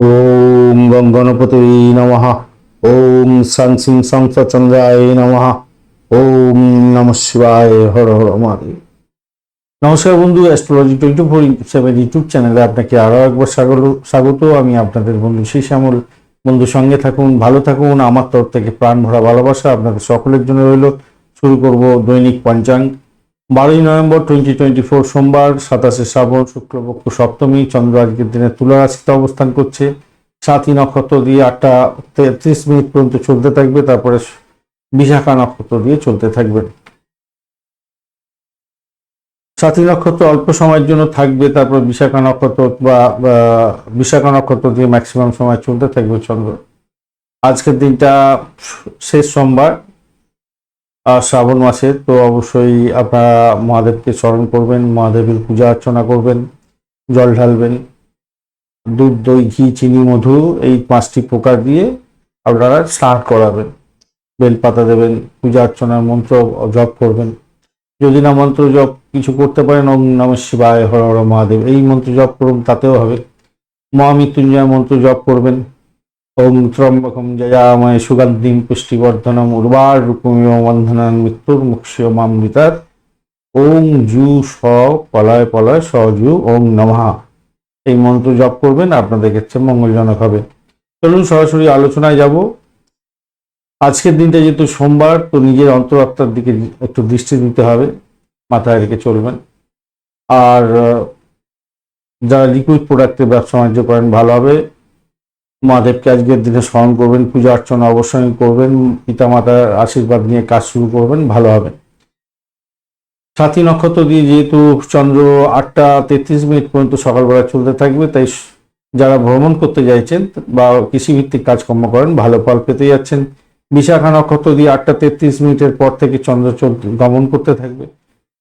ওম গং গণপতি নমঃ। ওম সং সিং সংস চন্দ্রায় নমঃ। ওম নম শিবায় হর হর মহাদেব। নমস্কার বন্ধু astrology twenty four seven YouTube চ্যানেলে আপনাকে আরও একবার স্বাগত স্বাগত। আমি আপনাদের বন্ধু শ্রী শ্যামল বন্ধু, সঙ্গে থাকুন, ভালো থাকুন। আমার তরফ থেকে প্রাণ ভরা ভালোবাসা আপনাদের সকলের জন্য রইল। শুরু করব দৈনিক পঞ্চাঙ্গ। বারোই নভেম্বর টোয়েন্টি টোয়েন্টি ফোর সোমবার, সাতাশে শ্রাবণ, শুক্লপক্ষ সপ্তমী, চন্দ্র আজকের দিনে তুলা রাশিতে অবস্থান করছে। সাতই নক্ষত্র দিয়ে আটটা তেত্রিশ মিনিট পর্যন্ত চলতে থাকবে, তারপরে বিশাখা নক্ষত্র দিয়ে চলতে থাকবে। সাথী নক্ষত্র অল্প সময়ের জন্য থাকবে, তারপর বিশাখা নক্ষত্র বা বিশাখা নক্ষত্র দিয়ে ম্যাক্সিমাম সময় চলতে থাকবে চন্দ্র। আজকের দিনটা শেষ সোমবার শ্রাবণ মাসে, তো অবশ্যই আপনারা মহাদেবকে স্মরণ করবেন, মহাদেবের পূজা অর্চনা করবেন, জল ঢালবেন, দুধ, দই, ঘি, চিনি, মধু, এই পাঁচটি প্রকার দিয়ে আপনারা স্নান করাবেন, বেলপাতা দেবেন, পূজা অর্চনার মন্ত্র জপ করবেন। যদি না মন্ত্র জপ কিছু করতে পারেন, ওম নম শিবায়, হর হর মহাদেব, এই মন্ত্র জপ করুন, তাতেও হবে। মহামৃত্যুঞ্জয় মন্ত্র জপ করবেন। ওম ত্রম্বকম জয়াময় সুগন্ধিম পুষ্টিবর্ধনম উর্বার রূপমিয় বন্ধনান মৃত্যুর মুক্ষীয় মামৃতার ওম জু স পলয় পলয় স জু ওম নমঃ। এই মন্ত্র জপ করবেন, আপনাদের ক্ষেত্রে মঙ্গলজনক হবে। চলুন সরাসরি আলোচনায় যাব। আজকের দিনটা যেহেতু সোমবার, তো নিজের অন্তরাত্মার দিকে একটু দৃষ্টি দিতে হবে, মাথায় রেখে চলবেন। আর যারা লিকুইড প্রোডাক্টের ব্যবসা বাণিজ্য করেন, ভালো হবে। মহাদেবকে আজকের দিনে স্মরণ করবেন, পূজা অর্চনা অবশ্যই করবেন, পিতামাতার আশীর্বাদ নিয়ে কাজ শুরু করবেন, ভালো হবে। সাথী নক্ষত্র দিয়ে যেহেতু চন্দ্র আটটা তেত্রিশ মিনিট পর্যন্ত সকালবেলা চলতে থাকবে, তাই যারা ভ্রমণ করতে চাইছেন বা কৃষিভিত্তিক কাজকর্ম করেন, ভালো ফল পেতে যাচ্ছেন। বিশাখা নক্ষত্র দিয়ে আটটা তেত্রিশ মিনিটের পর থেকে চন্দ্র চলতে গমন করতে থাকবে।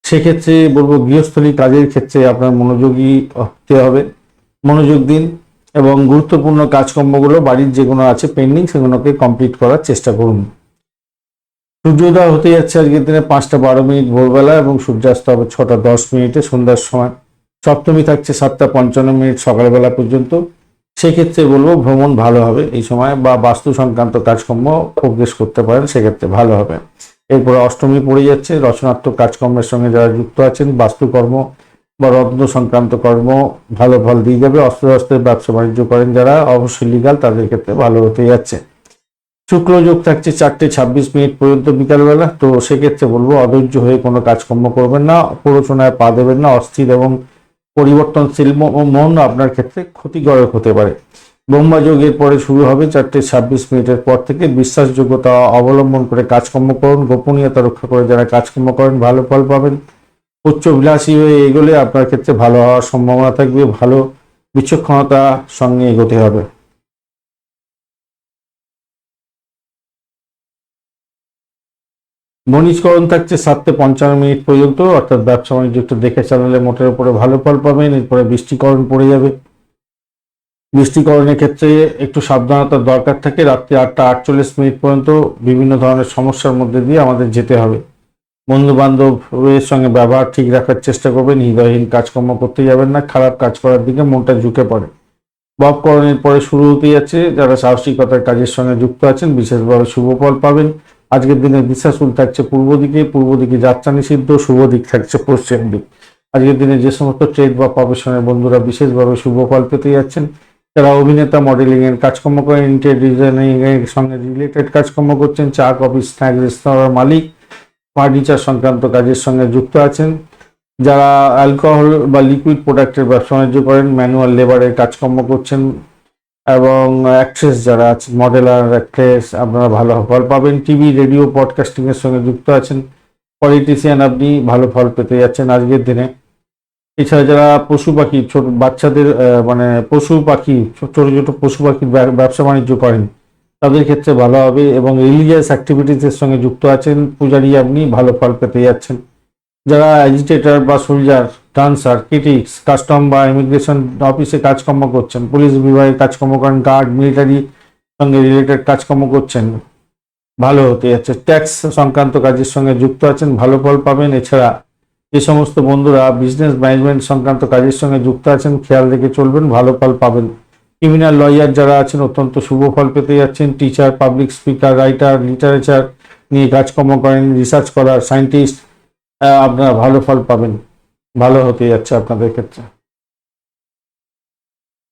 সেক্ষেত্রে বলব গৃহস্থলী কাজের ক্ষেত্রে আপনার মনোযোগী হতে হবে। মনোযোগ দিন। এবং গুরুত্বপূর্ণ কাজকর্মগুলো বাড়ির যেগুলো আছে পেন্ডিং সেগুলোকে কমপ্লিট করার চেষ্টা করুন। সূর্যোদয় হতে যাচ্ছে আজকের দিনে পাঁচটা বারো মিনিট ভোরবেলা এবং সূর্যাস্ত হবে ছটা দশ মিনিটে সন্ধ্যার সময়। সপ্তমী থাকছে সাতটা পঞ্চান্ন মিনিট সকালবেলা পর্যন্ত। সেক্ষেত্রে বলব ভ্রমণ ভালো হবে এই সময় বা বাস্তু সংক্রান্ত কাজকর্ম প্রোগ্রেস করতে পারেন, সেক্ষেত্রে ভালো হবে। এরপরে অষ্টমী পড়ে যাচ্ছে, রচনাত্মক কাজকর্মের সঙ্গে যারা যুক্ত আছেন, বাস্তুকর্ম বা রত্ন সংক্রান্ত কর্ম ভালো ফল দিয়ে যাবে অস্ত্র অস্ত্রের ব্যবসা বাণিজ্য করেন যারা, অবশ্যই লিগাল তাদের ক্ষেত্রে ভালো হতে যাচ্ছে। শুক্র যোগ থাকছে চারটে ছাব্বিশ মিনিট পর্যন্ত বিকালবেলা, তো সেক্ষেত্রে বলব অধৈর্য হয়ে কোনো কাজকর্ম করবেন না, প্ররোচনায় পা দেবেন না, অস্থির এবং পরিবর্তনশীল মন আপনার ক্ষেত্রে ক্ষতিকারক হতে পারে। ব্রহ্মা যোগের পরে শুরু হবে চারটে ছাব্বিশ মিনিটের পর থেকে বিশ্বাসযোগ্যতা অবলম্বন করে কাজকর্ম করুন, গোপনীয়তা রক্ষা করে যারা কাজকর্ম করেন, ভালো ফল পাবেন। উচ্চ বিলাসী হয়ে এগোলে আপনার ক্ষেত্রে ভালো হওয়ার সম্ভাবনা থাকবে, ভালো বিচক্ষণতা সঙ্গে এগোতে হবে। বণিজকরণ থাকছে সাতটে পঞ্চান্ন মিনিট পর্যন্ত, অর্থাৎ ব্যবসা বাণিজ্য একটু দেখে চালালে মোটের উপরে ভালো ফল পাবেন, এরপরে বৃষ্টিকরণ পড়ে যাবে। বৃষ্টিকরণের ক্ষেত্রে একটু সাবধানতার দরকার থাকে, রাত্রি আটটা আটচল্লিশ মিনিট পর্যন্ত বিভিন্ন ধরনের সমস্যার মধ্যে দিয়ে আমাদের যেতে হবে। বন্ধু বান্ধবের সঙ্গে ব্যবহার ঠিক রাখার চেষ্টা করবেন হৃদয়হীন কাজকর্ম করতে যাবেন না, খারাপ কাজ করার দিকে মনটা ঝুঁকে পড়ে। ববকরণের পরে শুরু হতে যাচ্ছে, যারা সাহসিকতার কাজের সঙ্গে যুক্ত আছেন, বিশেষভাবে শুভ ফল পাবেন। আজকের দিনে দিশাশুল থাকছে পূর্ব দিকে পূর্ব দিকে যাত্রা নিষিদ্ধ, শুভ দিক থাকছে পশ্চিম দিক। আজকের দিনে যে সমস্ত ট্রেড বা প্রফেশনের বন্ধুরা বিশেষভাবে শুভ ফল পেতে যাচ্ছেন যারা অভিনেতা মডেলিং এর কাজকর্ম করেন ইন্টেরিয়র ডিজাইনিং এর সঙ্গে রিলেটেড কাজকর্ম করছেন, চা, কফি স্ন্যাক রেস্তোরাঁর মালিক ফার্নিচার সংক্রান্ত কাজের সঙ্গে যুক্ত আছেন, যারা অ্যালকোহল বা লিকুইড প্রোডাক্টের ব্যবসা বাণিজ্য করেন ম্যানুয়াল লেবারের কাজকর্ম করছেন এবং অ্যাক্ট্রেস যারা আছেন মডেলার অ্যাক্ট্রেস আপনারা ভালো ফল পাবেন। টিভি রেডিও পডকাস্টিংয়ের সঙ্গে যুক্ত আছেন। পলিটিশিয়ান আপনি ভালো ফল পেতে যাচ্ছেন আজকের দিনে। এছাড়া যারা পশু পাখি, ছোট বাচ্চাদের মানে পশু পাখি, ছোট ছোট পশু পাখির ব্যবসা বাণিজ্য করেন তাদের ক্ষেত্রে ভালো হবে এবং রিলিজিয়াস অ্যাক্টিভিটিসের সঙ্গে যুক্ত আছেন পূজারি আপনি, ভালো ফল পেতে যাচ্ছেন। যারা অ্যাজিটেটর বা সোলজার ডান্সার ক্রিটিক্স কাস্টম বা ইমিগ্রেশন অফিসে কাজকর্ম করছেন পুলিশ বিভাগে কাজকর্ম করেন গার্ড মিলিটারি সঙ্গে রিলেটেড কাজকর্ম করছেন, ভালো হতে যাচ্ছে। ট্যাক্স সংক্রান্ত কাজের সঙ্গে যুক্ত আছেন, ভালো ফল পাবেন। এছাড়া যে সমস্ত বন্ধুরা বিজনেস ম্যানেজমেন্ট সংক্রান্ত কাজের সঙ্গে যুক্ত আছেন, খেয়াল রেখে চলবেন, ভালো ফল পাবেন। ক্রিমিনাল লয়ার যারা আছেন অত্যন্ত শুভ ফল পেতে যাচ্ছেন। Teacher public speaker writer literature নিয়ে কাজকর্ম করেন রিসার্চ করার সায়েন্টিস্ট আপনারা ভালো ফল পাবেন। ভালো হতে যাচ্ছে আপনাদের ক্ষেত্রে।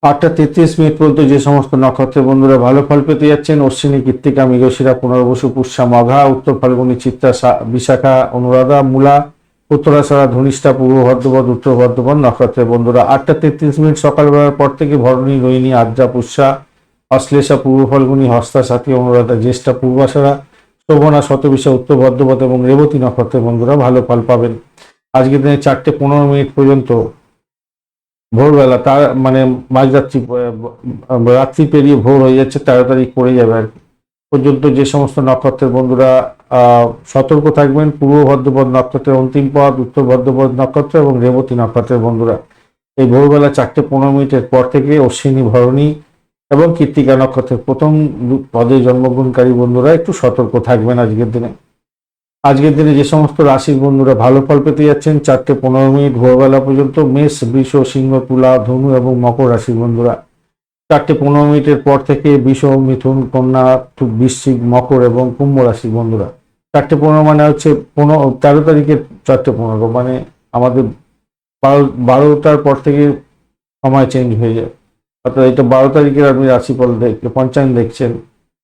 আটটা তেত্রিশ মিনিট পর্যন্ত যে সমস্ত নক্ষত্রের বন্ধুরা ভালো ফল পেতে যাচ্ছেন, অশ্বিনী, কৃত্তিকা, মৃগশিরা, পুনর্বসু, পুষ্যা, মঘা, উত্তর ফাল্গুনী, চিত্রা বিশাখা, অনুরাধা, মূলা উত্তরাশারা ধনিষ্ঠা, পূর্ব ভদ্রপদ উত্তর ভদ্রপদ নক্ষত্রের বন্ধুরা, আটটা তেত্রিশ মিনিট সকালবেলার পর থেকে ভরণী, রোহিণী আদ্রা পুষ্যা, অশ্লেষা, পূর্ব ফাল্গুনী, হস্তা, সাথী, অনুরাধা, জ্যেষ্ঠা, পূর্বাশারা, শোভনা, শতবিশা, উত্তর ভদ্রপদ এবং রেবতী নক্ষত্রের বন্ধুরা ভালো ফল পাবেন আজকের দিনে চারটে পনেরো মিনিট পর্যন্ত ভোরবেলা তার মানে মাঝরাত্রি রাত্রি পেরিয়ে ভোর হয়ে যাচ্ছে তারিখ পড়ে যাবে আর। পর্যন্ত যে সমস্ত নক্ষত্রের বন্ধুরা সতর্ক থাকবেন। পূর্ব ভদ্রপদ নক্ষত্রের অন্তিম পদ উত্তর ভদ্রপদ নক্ষত্র এবং রেবতী নক্ষত্রের বন্ধুরা। এই ভোরবেলা চারটে পনেরো মিনিটের পর থেকে অশ্বিনী ভরণী এবং কৃত্তিকা নক্ষত্রের প্রথম পদে জন্মগ্রহণকারী বন্ধুরা, একটু সতর্ক থাকবেন আজকের দিনে। আজকের দিনে যে সমস্ত রাশির বন্ধুরা ভালো ফল পেতে যাচ্ছেন, চারটে পনেরো মিনিট ভোরবেলা পর্যন্ত মেষ, বৃষ, সিংহ, তুলা, ধনু এবং মকর রাশির বন্ধুরা। চারটে পনেরো মিনিটের পর থেকে বিষ, মিথুন, কন্যা, বৃশ্চিক, মকর এবং কুম্ভ রাশির বন্ধুরা। চারটে পনেরো মানে হচ্ছে পনেরো, তেরো তারিখের চারটে পনেরো মানে আমাদের বারো, বারোটার পর থেকে সময় চেঞ্জ হয়ে যায়। অর্থাৎ এটা বারো তারিখের আপনি রাশিফল দেখ পঞ্চায়েত দেখছেন,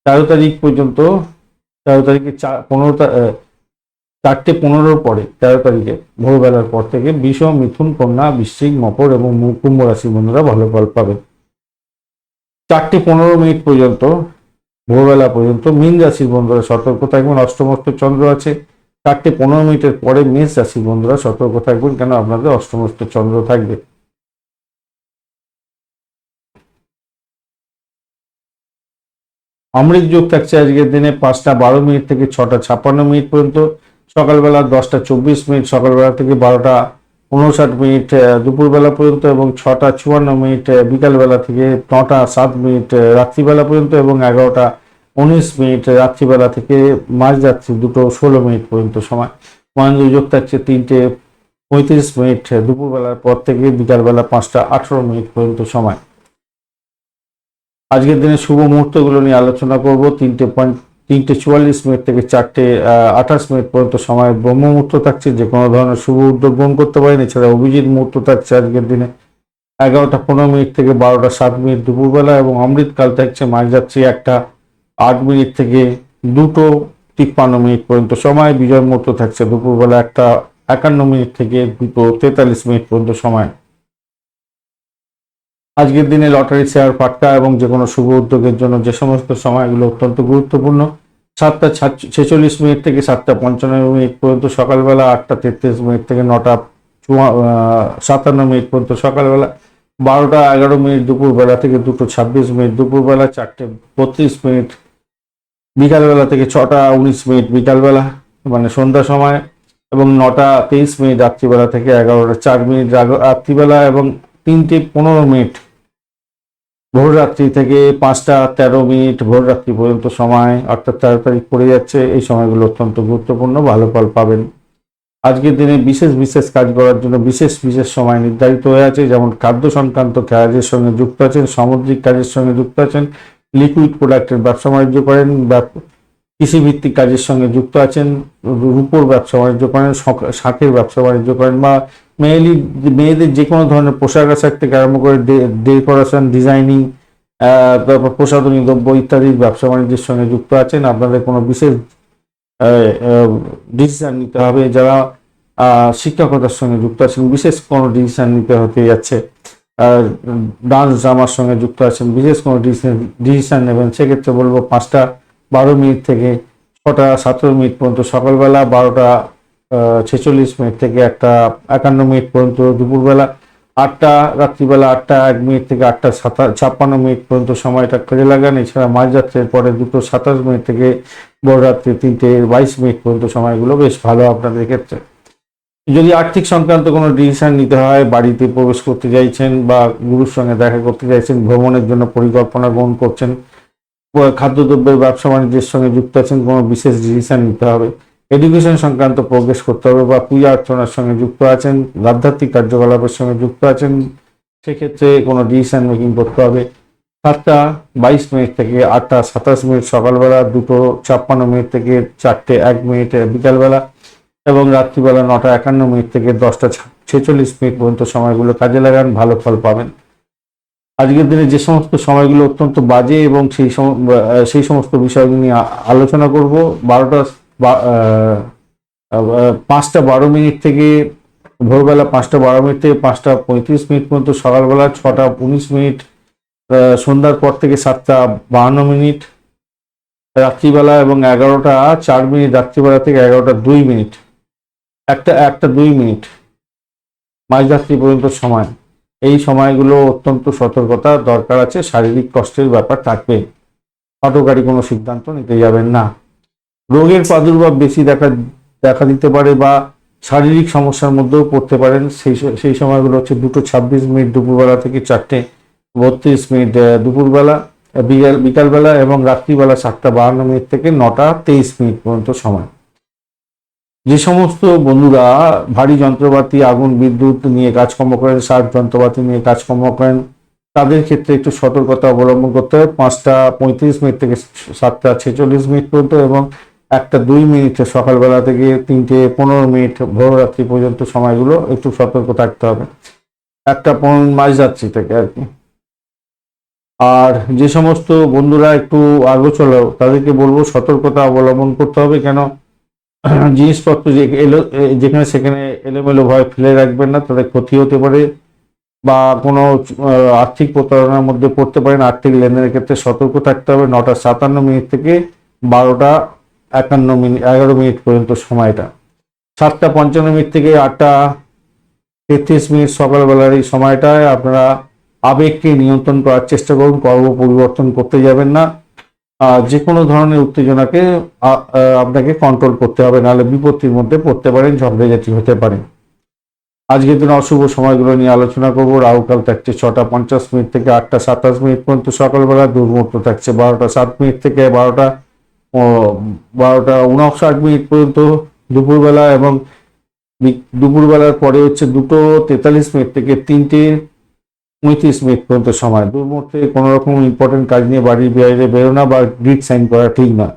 তেরো তারিখ পর্যন্ত, তেরো তারিখে চা, পনেরো চারটে পনেরোর পরে, তেরো তারিখে, ভোরবেলার পর থেকে বিষ, মিথুন, কন্যা, বৃশ্চিক, মকর এবং কুম্ভ রাশির বন্ধুরা ভালো ফল পাবেন। চারটে পনেরো মিনিট পর্যন্ত ভোরবেলা পর্যন্ত মীন রাশির বন্ধুরা সতর্ক থাকবেন। অষ্টমস্ত চন্দ্র আছে, চারটে পনেরো মিনিটের পরে মেষ রাশির বন্ধুরা সতর্ক থাকবেন কেন? আপনাদের অষ্টমস্ত চন্দ্র থাকবে। অমৃত যোগ থাকছে আজকের দিনে পাঁচটা বারো মিনিট থেকে ছটা ছাপ্পান্ন মিনিট পর্যন্ত। সকালবেলা দশটা চব্বিশ মিনিট, সকালবেলা থেকে বারোটা উনষাট মিনিট দুপুরবেলা পর্যন্ত এবং ছটা চুয়ান্ন মিনিট বিকালবেলা থেকে নটা সাত মিনিট রাত্রিবেলা পর্যন্ত এবং এগারোটা উনিশ মিনিট, রাত্রিবেলা থেকে মাঝরাত্রি দুটো ষোলো মিনিট পর্যন্ত সময়। মহেন্দ্র যোগ থাকছে তিনটে পঁয়ত্রিশ মিনিট দুপুরবেলার পর থেকে বিকালবেলা পাঁচটা আঠেরো মিনিট পর্যন্ত সময়। আজকের দিনে শুভ মুহূর্তগুলো নিয়ে আলোচনা করব। তিনটে পয়েন্ট তিনটে চুয়াল্লিশ মিনিট থেকে চারটে আঠাশ মিনিট পর্যন্ত সময় ব্রহ্ম মুহূর্ত থাকছে, যে কোনো ধরনের শুভ উদ্যোগ গ্রহণ করতে পারেন। এছাড়া অভিজিৎ মুহূর্ত থাকছে আজকের দিনে এগারোটা পনেরো মিনিট থেকে বারোটা সাত মিনিট দুপুরবেলা এবং অমৃতকাল থাকছে মাঝ মাঝরাত্রি একটা আট মিনিট থেকে দুটো তিপ্পান্ন মিনিট পর্যন্ত সময়। বিজয় মুহূর্ত থাকছে দুপুরবেলা একটা একান্ন মিনিট থেকে দুটো তেতাল্লিশ মিনিট পর্যন্ত সময়। আজকের দিনে লটারি, শেয়ার, ফাটকা এবং যে কোনো শুভ উদ্যোগের জন্য যে সমস্ত সময়গুলো অত্যন্ত গুরুত্বপূর্ণ। সাতটা ছেচল্লিশ মিনিট থেকে সাতটা পঞ্চান্ন মিনিট পর্যন্ত সকালবেলা আটটা তেত্রিশ মিনিট থেকে নটা সাতান্ন মিনিট পর্যন্ত সকালবেলা, বারোটা এগারো মিনিট দুপুরবেলা থেকে দুটো ছাব্বিশ মিনিট দুপুরবেলা, চারটে বত্রিশ মিনিট বিকালবেলা থেকে ছটা উনিশ মিনিট বিকালবেলা মানে সন্ধ্যা সময় এবং নটা তেইশ মিনিট রাত্রিবেলা থেকে এগারোটা চার মিনিট রাত্রিবেলা এবং তিনটে পনেরো মিনিট ভোররাত্রি থেকে পাঁচটা তেরো মিনিট ভোররাত্রি পর্যন্ত সময়, অর্থাৎ তেরো তারিখ পড়ে যাচ্ছে। এই সময়গুলো অত্যন্ত গুরুত্বপূর্ণ, ভালো ফল পাবেন। আজকের দিনে বিশেষ বিশেষ কাজ করার জন্য বিশেষ বিশেষ সময় নির্ধারিত হয়ে আছে, যেমন খাদ্য সংক্রান্ত কাজের সঙ্গে যুক্ত আছেন, সামুদ্রিক কাজের সঙ্গে যুক্ত আছেন লিকুইড প্রোডাক্টের ব্যবসা বাণিজ্য করেন কৃষিভিত্তিক কাজের সঙ্গে যুক্ত আছেন, রূপোর ব্যবসা বাণিজ্য করেন শখ- শাঁখের ব্যবসা বাণিজ্য করেন বা মেয়েলি মেয়েদের যে কোনো ধরনের পোশাক আশাক থেকে আরম্ভ করে ডেকোরেশন, ডিজাইনিং তারপর প্রসাধনী দ্রব্য ইত্যাদির ব্যবসা বাণিজ্যের সঙ্গে যুক্ত আছেন, আপনাদের কোনো বিশেষ ডিসিশান নিতে হবে যারা শিক্ষকতার সঙ্গে যুক্ত আছেন, বিশেষ কোনো ডিসিশান নিতে হতে যাচ্ছে ডান্স ড্রামার সঙ্গে যুক্ত আছেন, বিশেষ কোনো ডিসিশন নেবেন, সেক্ষেত্রে বলব পাঁচটা বারো মিনিট থেকে ছটা সতেরো মিনিট পর্যন্ত সকালবেলা বারোটা ছেচল্লিশ মিনিট থেকে একটা একান্ন মিনিট পর্যন্ত দুপুরবেলা আটটা, রাত্রিবেলা আটটা, এক মিনিট থেকে আটটা, সাতা, ছাপ্পান্ন মিনিট পর্যন্ত সময়টা কাজে লাগান। এছাড়া মাঝরাত্রের পরে দুটো সাতাশ মিনিট থেকে বড় রাত্রি তিনটে বাইশ মিনিট পর্যন্ত সময়গুলো বেশ ভালো আপনাদের ক্ষেত্রে। যদি আর্থিক সংক্রান্ত কোনো ডিসিশন নিতে হয়, বাড়িতে প্রবেশ করতে চাইছেন বা গুরুর সঙ্গে দেখা করতে চাইছেন, ভ্রমণের জন্য পরিকল্পনা গ্রহণ করছেন, খাদ্যদ্রব্যের ব্যবসা বাণিজ্যের সঙ্গে যুক্ত আছেন, কোনো বিশেষ ডিসিশন নিতে হবে এডুকেশন সংক্রান্ত প্রোগ্রেস করতে হবে বা পূজা অর্চনার সঙ্গে যুক্ত আছেন, আধ্যাত্মিক কার্যকলাপের সঙ্গে যুক্ত আছেন, সেক্ষেত্রে কোনো ডিসিশন মেকিং করতে হবে। সাতটা বাইশ মিনিট থেকে আটটা সাতাশ মিনিট সকালবেলা, দুটো ছাপ্পান্ন মিনিট থেকে চারটে এক মিনিট বিকালবেলা এবং রাত্রিবেলা নটা একান্ন মিনিট থেকে দশটা ছেচল্লিশ মিনিট পর্যন্ত সময়গুলো কাজে লাগান, ভালো ফল পাবেন। আজকের দিনে যে সমস্ত সময়গুলো অত্যন্ত বাজে এবং সেই সেই সমস্ত বিষয়গুলো নিয়ে আলোচনা করব। বারোটা পাঁচটা বারো মিনিট থেকে, ভোরবেলা পাঁচটা বারো মিনিট থেকে পাঁচটা পঁয়ত্রিশ মিনিট পর্যন্ত, সকালবেলা ছটা উনিশ মিনিট সন্ধ্যার পর থেকে সাতটা বাহান্ন মিনিট, রাত্রিবেলা এবং এগারোটা চার মিনিট, রাত্রিবেলা থেকে এগারোটা দুই মিনিট, একটা একটা দুই মিনিট মাঝরাত্রি পর্যন্ত সময়। এই সময়গুলো অত্যন্ত সতর্কতা দরকার আছে, শারীরিক কষ্টের ব্যাপার থাকবে। হটকারী কোনো সিদ্ধান্ত নিতে যাবেন না। রোগের প্রাদুর্ভাব বেশি দেখা দেখা দিতে পারে বা শারীরিক সমস্যার মধ্যেও পড়তে পারেন। সেই সেই সময়গুলো হচ্ছে দুটো ছাব্বিশ মিনিট দুপুরবেলা থেকে চারটে বত্রিশ মিনিট দুপুরবেলা বিকাল, বিকালবেলা এবং রাত্রিবেলা সাতটা বাহান্ন মিনিট থেকে নটা তেইশ মিনিট পর্যন্ত সময়। যে সমস্ত বন্ধুরা ভারী যন্ত্রপাতি, আগুন, বিদ্যুৎ নিয়ে কাজকর্ম করেন, সার যন্ত্রপাতি নিয়ে কাজকর্ম করেন, তাদের ক্ষেত্রে একটু সতর্কতা অবলম্বন করতে হবে। পাঁচটা পঁয়ত্রিশ মিনিট থেকে সাতটা ছেচল্লিশ মিনিট পর্যন্ত এবং একটা দুই মিনিট সকালবেলা থেকে তিনটে পনেরো মিনিট ভোররাত্রি পর্যন্ত সময়গুলো একটু সতর্ক থাকতে হবে। একটা মাঝরাত্রি থেকে আর কি। আর যে সমস্ত বন্ধুরা একটু আগোচলো তাদেরকে বলব সতর্কতা অবলম্বন করতে হবে কেন? জিনিসপত্র যে এলো যেখানে সেখানে এলোমেলো ভয় ফেলে রাখবেন না তাদের ক্ষতি হতে পারে বা কোনো আর্থিক প্রতারণার মধ্যে পড়তে পারেন। আর্থিক লেনদেনের ক্ষেত্রে সতর্ক থাকতে হবে। নটা সাতান্ন মিনিট থেকে বারোটা একান্ন মিনিট এগারো মিনিট পর্যন্ত সময়টা। সাতটা পঞ্চান্ন মিনিট থেকে আটটা তেত্রিশ মিনিট সকালবেলার এই সময়টায় আপনারা আবেগকে নিয়ন্ত্রণ করার চেষ্টা করুন কর্ম পরিবর্তন করতে যাবেন না। আহ, যে কোনো ধরনের উত্তেজনাকে আপনাকে কন্ট্রোল করতে হবে নাহলে বিপত্তির মধ্যে পড়তে পারেন ঝগড়াঝাটি হতে পারে। আজকের দিন অশুভ সময়গুলো নিয়ে আলোচনা করব। রাহুকাল থাকছে ছটা পঞ্চাশ মিনিট থেকে আটটা সাতাশ মিনিট পর্যন্ত সকালবেলা দুর্মুহূর্ত থাকছে বারোটা সাত মিনিট থেকে বারোটা বারোটা উনষাট মিনিট পর্যন্ত দুপুরবেলা এবং দুপুরবেলার পরে হচ্ছে দুটো তেতাল্লিশ মিনিট থেকে তিনটে পঁয়ত্রিশ মিনিট পর্যন্ত সময়। দুর্মুহূর্তে কোনো রকম ইম্পর্টেন্ট কাজ নিয়ে বাড়ির বাইরে বেরোনা বা গ্রিড সাইন করা ঠিক নয়।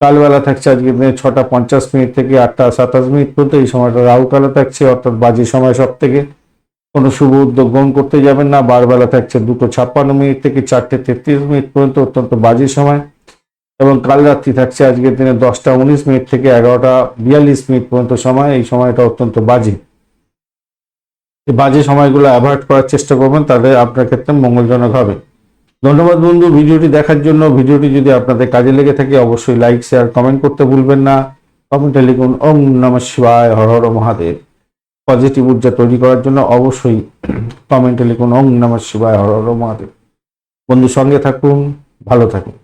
কালবেলা থাকছে আজকে দিনে ছটা পঞ্চাশ মিনিট থেকে আটটা সাতাশ মিনিট পর্যন্ত এই সময়টা রাহুকালে থাকছে, অর্থাৎ বাজে সময় সব থেকে কোনো শুভ উদ্যোগ গ্রহণ করতে যাবেন না। বারবেলা থাকছে দুটো ছাপ্পান্ন মিনিট থেকে চারটে তেত্রিশ মিনিট পর্যন্ত অত্যন্ত বাজে সময়। এবং কাল রাত্রি থাকছে আজকের দিনে দশটা উনিশ মিনিট থেকে এগারোটা বিয়াল্লিশ মিনিট পর্যন্ত সময়। এই সময়টা অত্যন্ত বাজে। বাজে সময়গুলো অ্যাভয়েড করার চেষ্টা করবেন, তাহলে আপনার ক্ষেত্রে মঙ্গলজনক হবে। ধন্যবাদ বন্ধু, ভিডিওটি দেখার জন্য। ভিডিওটি যদি আপনাদের কাজে লেগে থাকে, অবশ্যই লাইক, শেয়ার, কমেন্ট করতে ভুলবেন না। কমেন্টে লিখুন, ওম নম শিবায়, হর হর মহাদেব। পজিটিভ ঊর্জা তৈরি করার জন্য অবশ্যই কমেন্টে লিখুন, ওম নম শিবায়, হর হর মহাদেব। বন্ধু, সঙ্গে থাকুন, ভালো থাকুন।